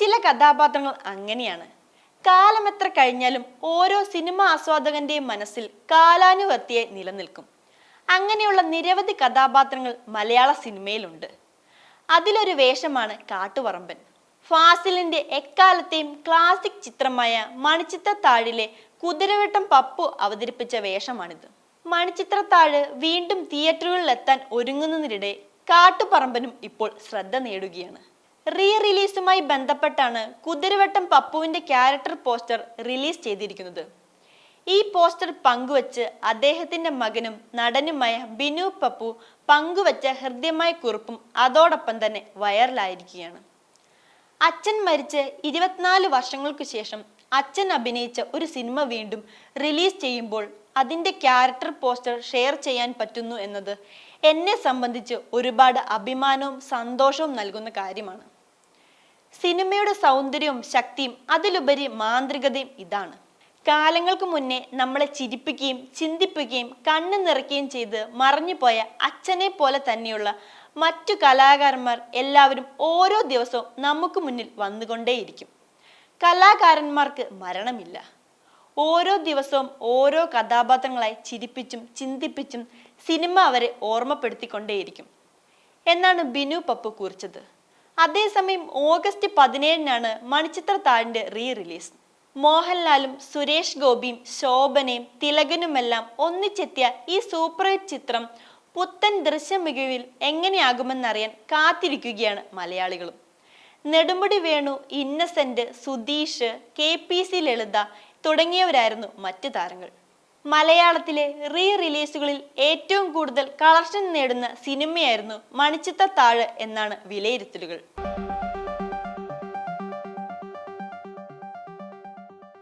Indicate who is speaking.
Speaker 1: ചില കഥാപാത്രങ്ങൾ അങ്ങനെയാണ്. കാലം എത്ര കഴിഞ്ഞാലും ഓരോ സിനിമ ആസ്വാദകന്റെയും മനസ്സിൽ കാലാനുവർത്തിയായി നിലനിൽക്കും. അങ്ങനെയുള്ള നിരവധി കഥാപാത്രങ്ങൾ മലയാള സിനിമയിലുണ്ട്. അതിലൊരു വേഷമാണ് കാട്ടുപറമ്പൻ. ഫാസിലിന്റെ എക്കാലത്തെയും ക്ലാസിക് ചിത്രമായ മണിച്ചിത്രത്താഴിലെ കുതിരവട്ടം പപ്പു അവതരിപ്പിച്ച വേഷമാണിത്. മണിച്ചിത്രത്താഴ് വീണ്ടും തിയേറ്ററുകളിലെത്താൻ ഒരുങ്ങുന്നതിനിടെ കാട്ടുപറമ്പനും ഇപ്പോൾ ശ്രദ്ധ നേടുകയാണ്. റീ റിലീസുമായി ബന്ധപ്പെട്ടാണ് കുതിരവട്ടം പപ്പുവിന്റെ ക്യാരക്ടർ പോസ്റ്റർ റിലീസ് ചെയ്തിരിക്കുന്നത്. ഈ പോസ്റ്റർ പങ്കുവച്ച് അദ്ദേഹത്തിന്റെ മകനും നടനുമായ ബിനു പപ്പു പങ്കുവച്ച ഹൃദ്യമായ കുറിപ്പും അതോടൊപ്പം തന്നെ വൈറലായിരിക്കുകയാണ്. അച്ഛൻ മരിച്ച് ഇരുപത്തിനാല് വർഷങ്ങൾക്ക് ശേഷം അച്ഛൻ അഭിനയിച്ച ഒരു സിനിമ വീണ്ടും റിലീസ് ചെയ്യുമ്പോൾ അതിന്റെ ക്യാരക്ടർ പോസ്റ്റർ ഷെയർ ചെയ്യാൻ പറ്റുന്നു എന്നത് എന്നെ സംബന്ധിച്ച് ഒരുപാട് അഭിമാനവും സന്തോഷവും നൽകുന്ന കാര്യമാണ്. സിനിമയുടെ സൗന്ദര്യവും ശക്തിയും അതിലുപരി മാന്ത്രികതയും ഇതാണ്. കാലങ്ങൾക്ക് മുന്നേ നമ്മളെ ചിരിപ്പിക്കുകയും ചിന്തിപ്പിക്കുകയും കണ്ണു നിറയ്ക്കുകയും ചെയ്ത് മറഞ്ഞുപോയ അച്ഛനെ പോലെ തന്നെയുള്ള മറ്റു കലാകാരന്മാർ എല്ലാവരും ഓരോ ദിവസവും നമുക്ക് മുന്നിൽ വന്നുകൊണ്ടേയിരിക്കും. കലാകാരന്മാർക്ക് മരണമില്ല. ഓരോ ദിവസവും ഓരോ കഥാപാത്രങ്ങളായി ചിരിപ്പിച്ചും ചിന്തിപ്പിച്ചും സിനിമ അവരെ ഓർമ്മപ്പെടുത്തിക്കൊണ്ടേയിരിക്കും. എന്നാണ് ബിനു പപ്പു കുറിച്ചത്. അതേസമയം ഓഗസ്റ്റ് പതിനേഴിനാണ് മണിച്ചിത്ര താഴിന്റെ റീ റിലീസ് മോഹൻലാലും സുരേഷ് ഗോപിയും ശോഭനയും തിലകനുമെല്ലാം ഒന്നിച്ചെത്തിയ ഈ സൂപ്പർ ഹിറ്റ് ചിത്രം പുത്തൻ ദൃശ്യമികവിൽ എങ്ങനെയാകുമെന്നറിയാൻ കാത്തിരിക്കുകയാണ് മലയാളികളും. Nedumudi Venu Innocent Sudheesh K P C Lalitha തുടങ്ങിയവരായിരുന്നു മറ്റ് താരങ്ങൾ. മലയാളത്തിലെ റീ റിലീസുകളിൽ ഏറ്റവും കൂടുതൽ കളക്ഷൻ നേടുന്ന സിനിമയായിരുന്നു മണിച്ചിത്ത താഴ് എന്നാണ് വിലയിരുത്തലുകൾ.